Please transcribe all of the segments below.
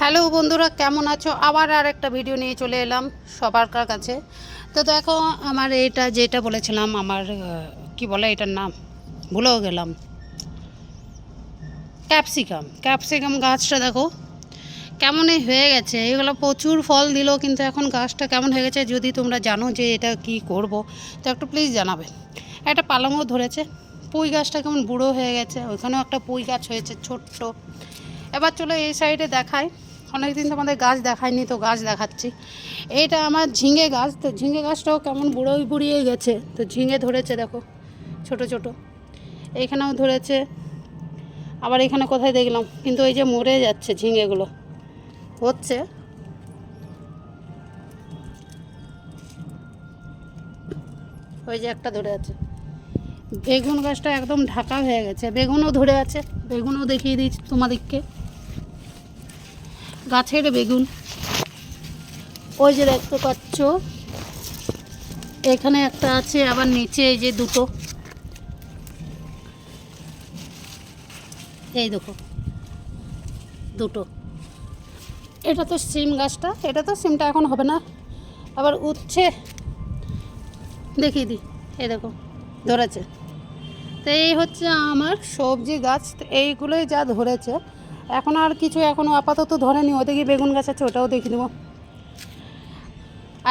Hello বন্ধুরা, কেমন আছো? আবার আর একটা ভিডিও নিয়ে চলে এলাম সবার কাছে। তো দেখো, আমার এটা যেটা বলেছিলাম, আমার কি বলে এটার নাম? ভুলেও গেলাম। ক্যাপসিকাম। ক্যাপসিকাম গাছটা দেখো, কেমনই হয়ে গেছে। এগুলো প্রচুর ফল দিল, কিন্তু এখন গাছটা কেমন হয়ে গেছে যদি তোমরা জানো যে এটা কি করব, তো একটু প্লিজ জানাবে। একটা পালংও ধরেছে। পুঁই গাছটা কেমন বুড়ো হয়ে গেছে। ওইখানেও একটা পুঁই গাছ হয়েছে ছোট্ট। এবার চলো এই সাইডে দেখাই। অনেকদিন তো আমাদের গাছ দেখায়নি তো গাছ দেখাচ্ছি। এইটা আমার ঝিঙে গাছ, তো ঝিঙে গাছটাও কেমন বুড়োই বুড়িয়ে গেছে, তো ঝিঙে ধরেছে দেখো, ছোট ছোট। এইখানেও ধরেছে, আবার এখানে কোথায় দেখলাম, কিন্তু এই যে মরে যাচ্ছে ঝিঙেগুলো, হচ্ছে। ওই যে একটা ধরে আছে। বেগুন গাছটা একদম ঢাকা হয়ে গেছে, বেগুনও ধরে আছে, বেগুনও দেখিয়ে দিচ্ছি তোমাদেরকে। গাছের বেগুন। ওই যে দেখতে পাচ্ছ। এখানে একটা আছে, আবার নিচে এই যে দুটো। এই দেখো, দুটো। এটা তো সিম গাছটা, এটা তো সিমটা এখন হবে না। আবার উচ্ছে দেখিয়ে দিই, এই দেখো, ধরেছে। তো এই হচ্ছে আমার সবজি গাছ এইগুলোই যা ধরেছে। এখন আর কিছু এখনও আপাতত ধরেনি, ওদিকে বেগুন গাছ আছে, ওটাও দেখিয়ে দেবো।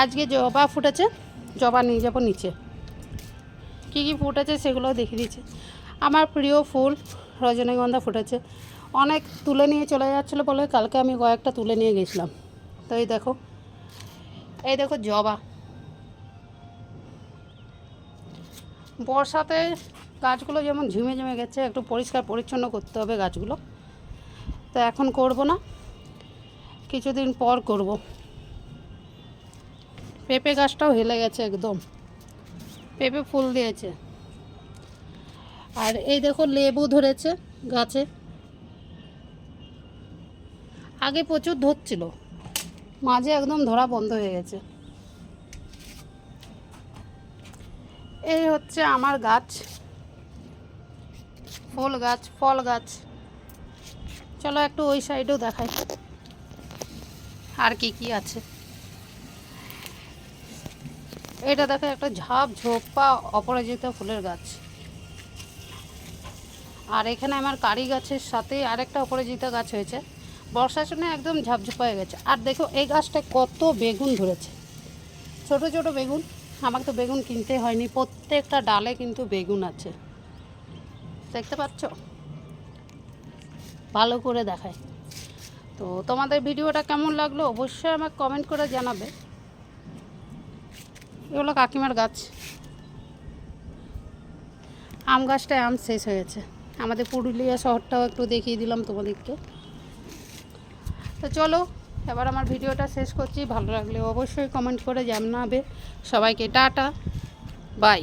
আজকে জবা ফুটেছে, জবা নিয়ে যাব নিচে। কী কী ফুটেছে সেগুলোও দেখিয়ে দিচ্ছি। আমার প্রিয় ফুল রজনীগন্ধা ফুটেছে। অনেক তুলে নিয়ে চলে যাচ্ছিল বলে কালকে আমি কয়েকটা তুলে নিয়ে গেছিলাম। তো এই দেখো এই দেখো জবা। বর্ষাতে গাছগুলো যেমন ঝিমে ঝিমে গেছে, একটু পরিষ্কার পরিচ্ছন্ন করতে হবে গাছগুলো। তো এখন করব না। কিছুদিন পর করব। পেঁপে গাছটাও হেলে গেছে একদম। পেঁপে ফুল দিয়েছে। আর এই দেখো লেবু ধরেছে গাছে। আগে প্রচুর ধরছিল, মাঝে একদম ধরা বন্ধ হয়ে গেছে। এই হচ্ছে আমার গাছ, ফুল গাছ, ফল গাছ। চলো একটু ওই সাইডেও দেখাই। আর কি কি আছে? এটা দেখো, একটা ঝাপ, ঝোপা অপরাজিতা ফুলের গাছ। আর এখানে আমার কারি গাছের সাথে আরেকটা অপরাজিতা গাছ হয়েছে। বর্ষার জন্য একদম ঝাপঝোপা হয়ে গেছে। আর দেখো, এই গাছটায় কত বেগুন ধরেছে। ছোট ছোট বেগুন। আমাকে তো বেগুন কিনতে হয়নি। প্রত্যেকটা ডালে কিন্তু বেগুন আছে। দেখতে পাচ্ছ? ভালো করে দেখায়। তো তোমাদের ভিডিওটা কেমন লাগল অবশ্যই আমাকে কমেন্ট করে জানাবে। এগুলো কাকিমার গাছ। আম গাছটায় আম শেষ হয়েছে। আমাদের পুরুলিয়া শহরটাও একটু দেখিয়ে দিলাম তোমাদেরকে। তো চলো, এবার আমার ভিডিওটা শেষ করছি। ভালো লাগলে অবশ্যই কমেন্ট করে জানাবে। সবাইকে টাটা বাই